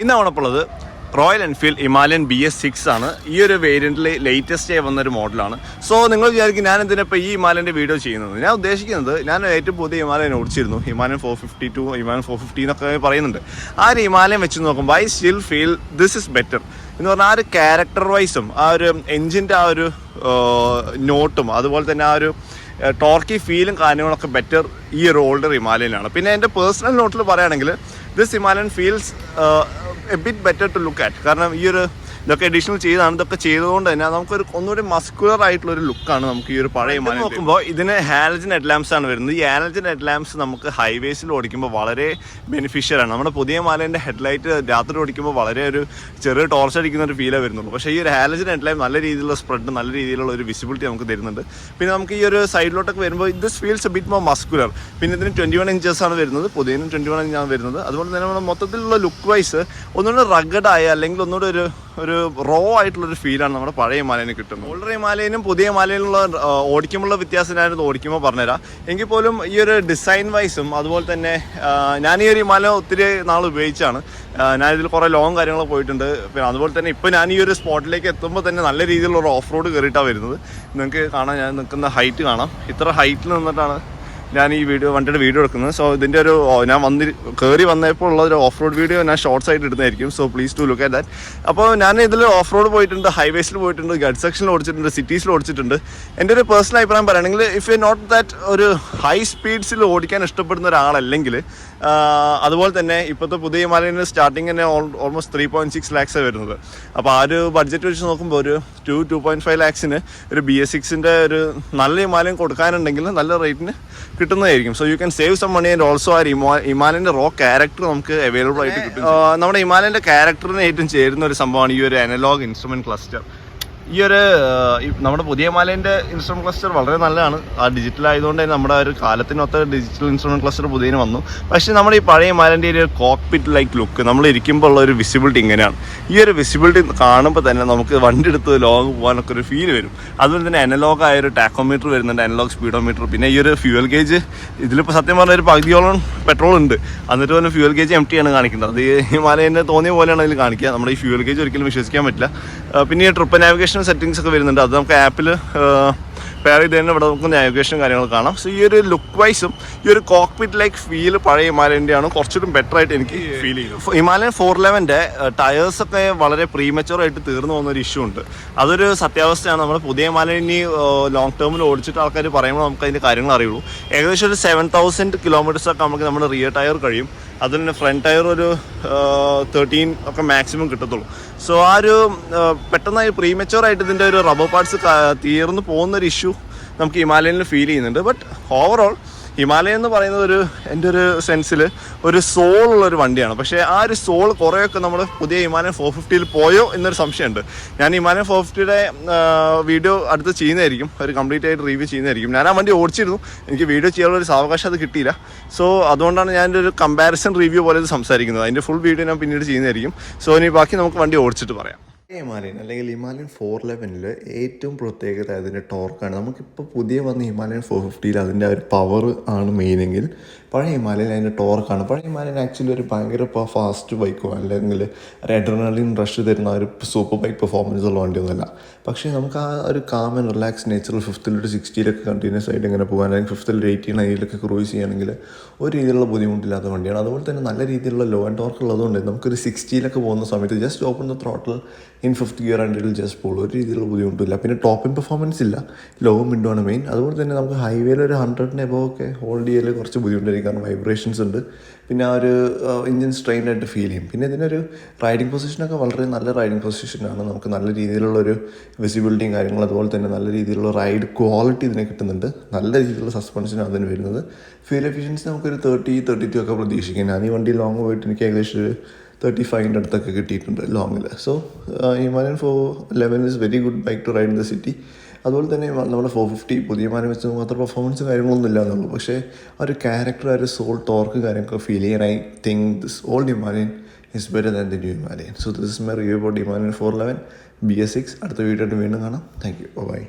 ഇന്ന് നമ്മളിപ്പുള്ളത് Royal Enfield Himalayan B S six ആണ്. ഈ ഒരു വേരിയന്റിൽ ലേറ്റസ്റ്റ് ആയി വന്നൊരു മോഡലാണ് സോ നിങ്ങൾ വിചാരിക്കും ഞാൻ എന്തിനാ ഇപ്പോൾ ഈ ഹിമാലയന്റെ വീഡിയോ ചെയ്യുന്നത്? ഞാൻ ഉദ്ദേശിക്കുന്നത് ഞാൻ ഏറ്റവും പുതിയ Himalayan ഓടിച്ചിരുന്നു. Himalayan four fifty two Himalayan four fifty എന്നൊക്കെ പറയുന്നുണ്ട്. ആ ഒരു ഹിമാലയൻ വെച്ച് നോക്കുമ്പോൾ I still feel this is better എന്ന് പറഞ്ഞാൽ ആ ഒരു ക്യാരക്ടർ വൈസും ആ ഒരു എൻജിന്റെ ആ ഒരു നോട്ടും അതുപോലെ തന്നെ ആ ഒരു ടോർക്കി ഫീലും കാര്യങ്ങളൊക്കെ ബെറ്റർ ഈ ഒരു ഓൾഡർ ഹിമാലയനാണ് പിന്നെ എന്റെ പേഴ്സണൽ നോട്ടിൽ പറയുകയാണെങ്കിൽ this Himalayan feels a bit better to look at കാരണം ഈ ഒരു ഇതൊക്കെ അഡീഷണൽ ചെയ്താണ്. ഇതൊക്കെ ചെയ്തതുകൊണ്ട് തന്നെ നമുക്കൊരു ഒന്നുകൂടി മസ്കുലർ ആയിട്ടുള്ള ഒരു ലുക്കാണ് നമുക്ക് ഈ ഒരു പഴയ ഹിമാലയൻ നോക്കുമ്പോൾ ഇതിന് ഹാലജൻ ഹെഡ് ലാംപ്സ് ആണ് വരുന്നത്. ഈ ഹാലജൻ ഹെഡ് ലാംപ്സ് നമുക്ക് ഹൈവേസിൽ ഓടിക്കുമ്പോൾ വളരെ ബെനിഫിഷ്യൽ ആണ്. നമ്മുടെ പുതിയ മാലേന്റെ ഹെഡ്ലൈറ്റ് രാത്രി ഓടിക്കുമ്പോൾ വളരെ ഒരു ചെറിയ ടോർച്ച് അടിക്കുന്ന ഒരു ഫീലേ വരുന്നുള്ളൂ. പക്ഷേ ഈ ഒരു ഹാലജൻ ഹെഡ് ലാമ്പ് നല്ല രീതിയിലുള്ള സ്പ്രെഡ് നല്ല രീതിയിലുള്ള ഒരു വിസിബിലിറ്റി നമുക്ക് തരുന്നുണ്ട്. പിന്നെ നമുക്ക് ഈ ഒരു സൈഡിലോട്ടൊക്കെ വരുമ്പോൾ ഇത് feels a bit more muscular പിന്നെ ഇതിന് ട്വന്റി വൺ ഇഞ്ചസ് ആണ് വരുന്നത്. പുതിയതിന് ട്വന്റി വൺ ഇഞ്ചാണ് വരുന്നത്. അതുപോലെ തന്നെ നമ്മുടെ മൊത്തത്തിലുള്ള ലുക്ക് വൈസ് ഒന്നുകൂടെ റഗഡായ അല്ലെങ്കിൽ ഒന്നുകൂടെ ഒരു ഒരു റോ ആയിട്ടുള്ള ഒരു ഫീലാണ് നമ്മുടെ പഴയ ഹിമാലയന് കിട്ടുന്നത്. ഓൾഡർ ഹിമാലയനും പുതിയ ഹിമാലയനുള്ള ഓടിക്കുമ്പോഴുള്ള വ്യത്യാസം ഞാനിത് ഓടിക്കുമ്പോൾ പറഞ്ഞുതരാം. എങ്കിൽ പോലും ഈ ഒരു ഡിസൈൻ വൈസും അതുപോലെ തന്നെ ഞാൻ ഈ ഒരു ഹിമാലയം ഒത്തിരി നാൾ ഉപയോഗിച്ചാണ്. ഞാനിതിൽ കുറേ ലോങ് കാര്യങ്ങൾ പോയിട്ടുണ്ട്. പിന്നെ അതുപോലെ തന്നെ ഇപ്പോൾ ഞാൻ ഈ ഒരു സ്പോട്ടിലേക്ക് എത്തുമ്പോൾ തന്നെ നല്ല രീതിയിലുള്ള ഓഫ് റോഡ് കയറിയിട്ടാണ് വരുന്നത്. നിങ്ങൾക്ക് കാണാൻ ഞാൻ നിൽക്കുന്ന ഹൈറ്റ് കാണാം. ഇത്ര ഹൈറ്റിൽ നിന്നിട്ടാണ് ഞാൻ ഈ വീഡിയോ വണ്ടിയുടെ വീഡിയോ എടുക്കുന്നത്. സോ ഇതിന്റെ ഒരു ഞാൻ വന്നി കയറി വന്നപ്പോൾ ഉള്ള ഒരു ഓഫ് റോഡ് വീഡിയോ ഞാൻ ഷോർട്സ് ആയിട്ട് ഇടുന്നതായിരിക്കും. So please to look at that അപ്പോൾ ഞാൻ ഇതിൽ ഓഫ് റോഡ് പോയിട്ടുണ്ട് ഹൈവേസിൽ പോയിട്ടുണ്ട് ഗഡ് സെക്ഷനിൽ ഓടിച്ചിട്ടുണ്ട് സിറ്റീസിൽ ഓടിച്ചിട്ടുണ്ട്. എന്റെ ഒരു പേഴ്സണൽ അഭിപ്രായം പറയുകയാണെങ്കിൽ ഇഫ് യു നോട്ട് ദാറ്റ് ഒരു ഹൈ സ്പീഡ്സിൽ ഓടിക്കാൻ ഇഷ്ടപ്പെടുന്ന ഒരാളല്ലെങ്കിൽ അതുപോലെ തന്നെ ഇപ്പോഴത്തെ പുതിയ ഹിമാലയന് സ്റ്റാർട്ടിങ് തന്നെ almost three point six lakhs വരുന്നത്. അപ്പോൾ ആ ഒരു ബഡ്ജറ്റ് വെച്ച് നോക്കുമ്പോൾ ഒരു ടു ടു പോയിന്റ് ഫൈവ് ലാക്സിന് ഒരു ബി എസ് സിക്സിന്റെ ഒരു നല്ല ഹിമാലയം കൊടുക്കാനുണ്ടെങ്കിൽ നല്ല റേറ്റിന് കിട്ടുന്നതായിരിക്കും. So you can save some money and also ആ ഹിമാലയന്റെ റോ ക്യാരക്ടർ നമുക്ക് അവൈലബിൾ ആയിട്ട് കിട്ടും നമ്മുടെ ഹിമാലയന്റെ ക്യാരക്ടറിന് ഏറ്റവും ചേരുന്ന ഒരു സംഭവമാണ് ഈ ഒരു അനലോഗ് ഇൻസ്ട്രുമെന്റ് ക്ലസ്റ്റർ ഈ ഒരു നമ്മുടെ പുതിയ മലേന്റെ ഇൻസ്ട്രുമെന്റ് ക്ലസ്റ്റർ വളരെ നല്ലതാണ്. ആ ഡിജിറ്റൽ ആയതുകൊണ്ട് തന്നെ നമ്മുടെ ഒരു കാലത്തിനൊത്ത ഡിജിറ്റൽ ഇൻസ്ട്രുമെന്റ് ക്ലസ്റ്റർ പുതിയതിന് വന്നു. പക്ഷേ നമ്മുടെ ഈ പഴയ മലേന്റെ ഒരു കോക്പിറ്റ് ലൈക്ക് ലുക്ക് നമ്മൾ ഇരിക്കുമ്പോൾ ഉള്ള ഒരു വിസിബിലിറ്റി ഇങ്ങനെയാണ്. ഈ ഒരു വിസിബിലിറ്റി കാണുമ്പോൾ തന്നെ നമുക്ക് വണ്ടി എടുത്ത് ലോങ് പോകാനൊക്കെ ഒരു ഫീൽ വരും. അതുപോലെ തന്നെ അനലോഗ് ആയ ഒരു ടാക്കോമീറ്റർ വരുന്നുണ്ട് അനലോഗ് സ്പീഡോമീറ്റർ പിന്നെ ഈ ഒരു ഫ്യൂവൽ ഗേജ് ഇതിലിപ്പോൾ സത്യം പറഞ്ഞാൽ ഒരു പകുതിയോളം പെട്രോൾ ഉണ്ട്. എന്നിട്ട് തന്നെ ഫ്യൂവൽ ഗേജ് എം ആണ് കാണിക്കുന്നത്. അത് ഈ ഹിമാലയന്റെ തോന്നിയ പോലെയാണ് അതിൽ കാണിക്കുക. നമ്മുടെ ഈ ഫ്യൂവൽ ഗേജ് ഒരിക്കലും വിശ്വസിക്കാൻ പറ്റില്ല. പിന്നെ ഈ ട്രിപ്പ് നാവിഗേഷൻ സെറ്റിങ്സ് ഒക്കെ വരുന്നുണ്ട്. അത് നമുക്ക് ആപ്പിൽ പെയർ ചെയ്ത് തന്നെ ഇവിടെ നമുക്ക് നാവിഗേഷനും കാര്യങ്ങളും കാണാം. സോ ഈ ഒരു ലുക്ക് വൈസും ഈ ഒരു കോക്പിറ്റ് ലൈക്ക് ഫീൽ പഴയ ഹിമാലയന്റെ ആണ് കുറച്ചുകൂടി ബെറ്റർ ആയിട്ട് എനിക്ക് ഫീൽ ചെയ്തു. ഹിമാലയൻ ഫോർ ലെവന്റെ ടയേഴ്സ് ഒക്കെ വളരെ പ്രീമച്ചുവർ ആയിട്ട് തീർന്നു പോകുന്ന ഒരു ഇഷ്യൂ ഉണ്ട്. അതൊരു സത്യാവസ്ഥയാണ്. നമ്മൾ പുതിയ ഹിമാലയൻ ഇനി ലോങ് ടേമിൽ ഓടിച്ചിട്ട് ആൾക്കാർ പറയുമ്പോൾ നമുക്ക് അതിന്റെ കാര്യങ്ങൾ അറിയുള്ളൂ. ഏകദേശം ഒരു സെവൻ തൗസൻഡ് കിലോമീറ്റേഴ്സ് ഒക്കെ നമുക്ക് നമ്മുടെ റിയർ ടയർ കഴിയും. അതിൽ തന്നെ ഫ്രണ്ട് ടയർ ഒരു തേർട്ടീൻ ഒക്കെ മാക്സിമം കിട്ടത്തുള്ളൂ. സോ ആ ഒരു ആ, പെട്ടെന്ന് പ്രീമച്ചുവർ ആയിട്ട് ഇതിന്റെ ഒരു റബ്ബർ പാർട്സ് തീർന്നു പോകുന്ന ഒരു ഇഷ്യൂ നമുക്ക് ഹിമാലയനിൽ ഫീൽ ചെയ്യുന്നുണ്ട്. ബട്ട് ഓവറോൾ ഹിമാലയൻ എന്ന് പറയുന്നത് ഒരു എന്റെ ഒരു സെൻസിൽ ഒരു സോൾ ഉള്ളൊരു വണ്ടിയാണ്. പക്ഷേ ആ ഒരു സോൾ കുറേയൊക്കെ നമ്മൾ പുതിയ ഹിമാലയൻ ഫോർ ഫിഫ്റ്റിയിൽ പോയോ എന്നൊരു സംശയമുണ്ട്. ഞാൻ ഹിമാലയൻ ഫോർ ഫിഫ്റ്റിയുടെ വീഡിയോ അടുത്ത് ചെയ്യുന്നതായിരിക്കും. ഒരു കംപ്ലീറ്റ് ആയിട്ട് റിവ്യൂ ചെയ്യുന്നതായിരിക്കും. ഞാൻ ആ വണ്ടി ഓടിച്ചിരുന്നു. എനിക്ക് വീഡിയോ ചെയ്യാനുള്ള ഒരു സാവകാശം അത് കിട്ടിയില്ല. സോ അതുകൊണ്ടാണ് ഞാൻ ഒരു കമ്പാരിസൺ റിവ്യൂ പോലെ ഇത് സംസാരിക്കുന്നത്. അതിന്റെ ഫുൾ വീഡിയോ ഞാൻ പിന്നീട് ചെയ്യുന്നതായിരിക്കും. സോ ഇനി ബാക്കി നമുക്ക് വണ്ടി ഓടിച്ചിട്ട് പറയാം. ഹിമാലയൻ അല്ലെങ്കിൽ ഹിമാലയൻ ഫോർ ലെവനിൽ ഏറ്റവും പ്രത്യേകത അതിന്റെ ടോർക്കാണ് നമുക്കിപ്പോൾ പുതിയ വന്ന ഹിമാലയൻ ഫോർ ഫിഫ്റ്റിയിൽ അതിന്റെ ആ ഒരു പവർ ആണ് മെയിനെങ്കിൽ പഴയ ഹിമാലയൻ അതിന്റെ ടോർക്കാണ് പഴയ ഹിമാലയൻ ആക്ച്വലി ഒരു ഭയങ്കര ഫാസ്റ്റ് ബൈക്കോ അല്ലെങ്കിൽ ഒരു റഷ് തരുന്ന ഒരു സൂപ്പർ ബൈക്ക് പെർഫോമൻസ് ഉള്ള വണ്ടിയൊന്നുമല്ല പക്ഷേ നമുക്ക് ആ ഒരു കാം ആൻഡ് റിലാക്സ് നേച്ചറിൽ ഫിഫ്ത്തിൽ ഒരു സിക്സ്റ്റിയിലൊക്കെ കണ്ടിന്യൂസ് ആയിട്ട് ഇങ്ങനെ പോകാൻ അല്ലെങ്കിൽ ഫിഫ്ത്തിൽ ഒരു എയ്റ്റീൻ അതിലൊക്കെ ക്രൂസ് ചെയ്യുകയാണെങ്കിൽ ഒരു രീതിയിലുള്ള ബുദ്ധിമുട്ടില്ലാത്ത വണ്ടിയാണ്. അതുപോലെ തന്നെ നല്ല രീതിയിലുള്ള ലോ ആൻഡ് ടോർക്ക് ഉള്ളതുകൊണ്ട് നമുക്കൊരു സിക്സ്റ്റിയിലൊക്കെ പോകുന്ന സമയത്ത് just open the throttle in fifth gear ആൻഡിൽ just പോകും ഒരു രീതിയിലുള്ള ബുദ്ധിമുട്ടില്ല. പിന്നെ ടോപ്പ് ഇൻ പെർഫോമൻസ് ഇല്ല. ലോവും വിൻഡോ ആണ് മെയിൻ അതുപോലെ തന്നെ നമുക്ക് ഹൈവേയിൽ ഒരു ഹൺഡ്രഡിന് എബോ ഒക്കെ ഹോൾഡ് ചെയ്യൽ കുറച്ച് ബുദ്ധിമുട്ടായിരിക്കും. കാരണം വൈബ്രേഷൻസ് ഉണ്ട്. പിന്നെ ആ ഒരു എഞ്ചിൻ സ്ട്രെയിനായിട്ട് ഫീൽ ചെയ്യും. പിന്നെ ഇതിനൊരു റൈഡിങ് പൊസിഷനൊക്കെ വളരെ നല്ല റൈഡിങ് പൊസിഷനാണ് നമുക്ക് നല്ല രീതിയിലുള്ളൊരു വിസിബിലിറ്റിയും കാര്യങ്ങളും അതുപോലെ തന്നെ നല്ല രീതിയിലുള്ള റൈഡ് ക്വാളിറ്റി ഇതിന് കിട്ടുന്നുണ്ട്. നല്ല രീതിയിലുള്ള സസ്പെൻഷനാണ് അതിന് വരുന്നത്. ഫ്യൂൽ എഫിഷ്യൻസി നമുക്കൊരു തേർട്ടി തേർട്ടി ടു ഒക്കെ പ്രതീക്ഷിക്കാം. ഞാൻ ഈ വണ്ടി ലോങ് പോയിട്ട് എനിക്ക് ഏകദേശം ഒരു തേർട്ടി ഫൈവിന്റെ അടുത്തൊക്കെ കിട്ടിയിട്ടുണ്ട് ലോങ്ങിൽ so Himalayan four eleven is very good bike to ride in the city അതുപോലെ തന്നെ നമ്മുടെ ഫോർ ഫിഫ്റ്റി പുതിയ മാനം വെച്ച് മാത്രം പെർഫോമൻസ് കാര്യങ്ങളൊന്നും ഇല്ല എന്നുള്ളൂ പക്ഷേ ആ ഒരു ക്യാരക്ടർ ആ ഒരു സോൾ ടോർക്ക് കാര്യങ്ങളൊക്കെ ഫീൽ ചെയ്യാൻ I think this old Himalayan is better than the new Himalayan so this is my review about Himalayan four eleven B S six അടുത്ത വീഡിയോ വീണ്ടും കാണാം. Thank you by